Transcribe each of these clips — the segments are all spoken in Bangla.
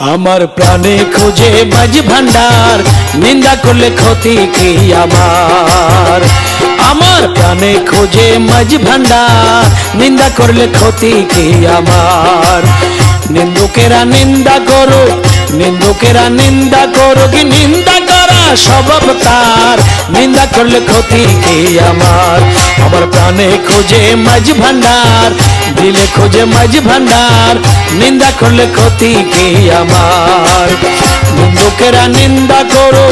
আমার প্রাণে খোঁজে মাঝ ভান্ডার নিন্দা করলে ক্ষতি কি আমার? আমার প্রাণে খোঁজে মাঝ ভান্ডার নিন্দা করলে ক্ষতি কি আমার? নিন্দুকেরা নিন্দা করো, নিন্দুকেরা নিন্দা করো কি নিন্দা স্বভাব তার। নিন্দা করলে ক্ষতি কি আমার? আমার প্রাণে খোঁজে মাঝ ভান্ডার, দিলে খোঁজে মাঝ ভান্ডার, নিন্দা করলে ক্ষতি কি আমার? নিন্দুকেরা নিন্দা করো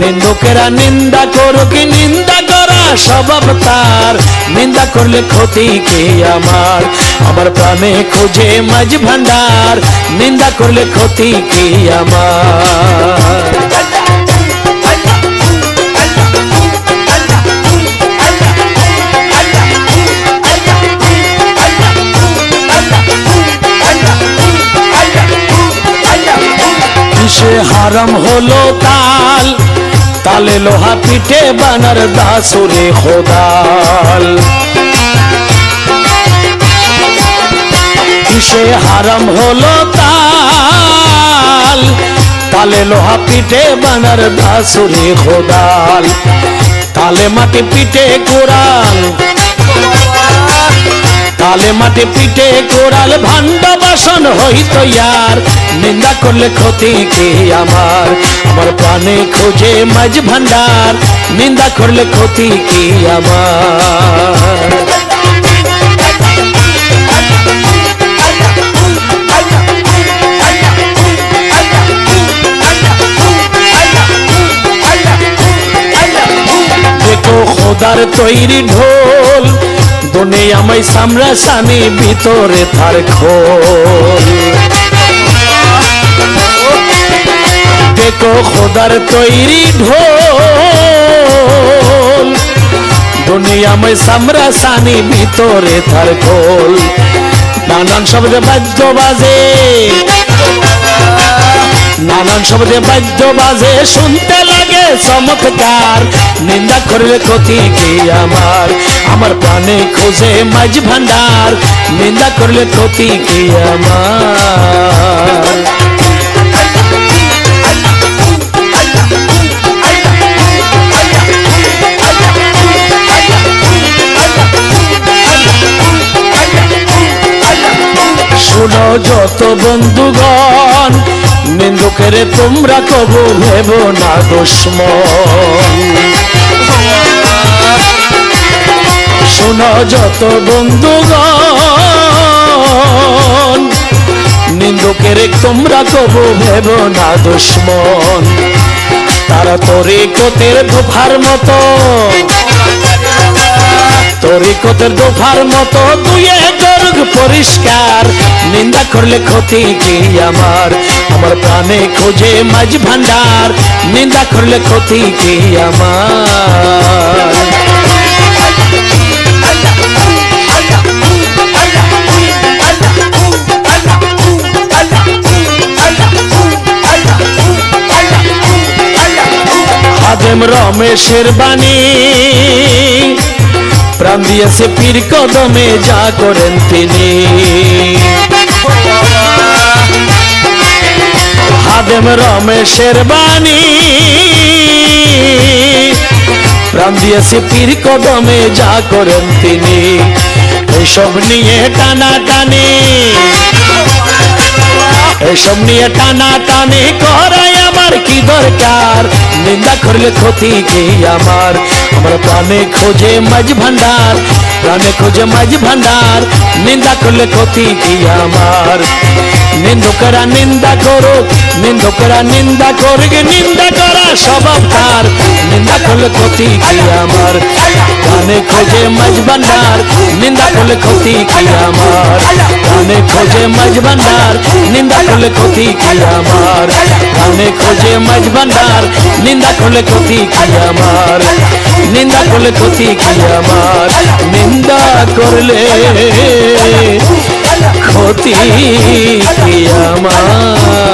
নিন্দুকেরা নিন্দা করো কি নিন্দা করা স্বভাব তার? নিন্দা করলে ক্ষতি কি আমার? আমার প্রাণে খোঁজে মাঝ ভান্ডার, নিন্দা করলে ক্ষতি কি আমার? কিসে হলো তাল। তালে লোহা পিঠে বানার দাসুরে খোদাল। কিসে হারাম হলো তাল? তালে লোহা পিঠে বানার দাসুরে খোদাল। তালে মাটি পিঠে কোরাল। তালে মাটি পিঠে কোরাল ভান্ড বাসন হইতো ইয়ার। নিন্দা করলে ক্ষতি কি আমার? আমার প্রাণে খোঁজে মাঝ ভান্ডার নিন্দা করলে ক্ষতি কি আমার? খোদার তৈরি ঢোল আমায় সামরা সানি ভিতরে তার খোল। দেখো খোদার তৈরি ঢোল। দুনিয়াময় সামরা সানি ভিতরে তার খোল। নানান শব্দে বাদ্য বাজে। নানান শব্দে বাদ্য বাজে, শুনতে লাগে চমৎকার। নিন্দা করলে ক্ষতি কি আমার? আমার প্রাণে খোঁজে মাঝ ভান্ডার। নিন্দা করলে ক্ষতি কি আমার? শুনো যত বন্ধুগণ নিন্দুকেরে তোমরা কবু ভেব না দুশ্মন। শুনো যত বন্ধুগণ নিন্দুকেরে তোমরা কবু ভেব না দুশ্মন। তারা তরিকতের দোফার মতো তরিকতের দোফার মতো দুয়ে গর্গ পরিষ্কার। নিন্দা করলে ক্ষতি কি আমার? আমার প্রাণে খোঁজে মাঝ ভান্ডার। নিন্দা করলে ক্ষতি কি আমার? হাদেম রমেশের বাণী। প্রাণ দিয়েছে পীর কদমে, যা করেন তিনি। হাদেম রমেশের বাণী। প্রাণ দিয়েছে পীর কদমে, যা করেন তিনি। এইসব নিয়ে টানা টানি এসব নিয়ে টানা টানি করাই আমার কি দরকার? নিন্দা করলে ক্ষতি কি আমার? আমার প্রাণে খোঁজে মাঝ ভান্ডার, প্রাণে খোঁজে মাঝ ভান্ডার, নিন্দা করলে ক্ষতি কি আমার? নিন্দুকরা নিন্দা করো নিন্দুকরা নিন্দা করবে নিন্দা করা স্বভাব তার নিন্দা করলে ক্ষতি কি আমার? প্রাণে খোঁজে মাঝ ভান্ডার, নিন্দা করলে ক্ষতি কি আমার? প্রাণে খোঁজে মাঝ ভান্ডার, নিন্দা করলে ক্ষতি কি আমার? প্রাণে খোঁজে মাঝ ভান্ডার, নিন্দা করলে ক্ষতি কি আমার? নিন্দা করলে ক্ষতি কি আমার? নিন্দা করলে ক্ষতি কি আমার?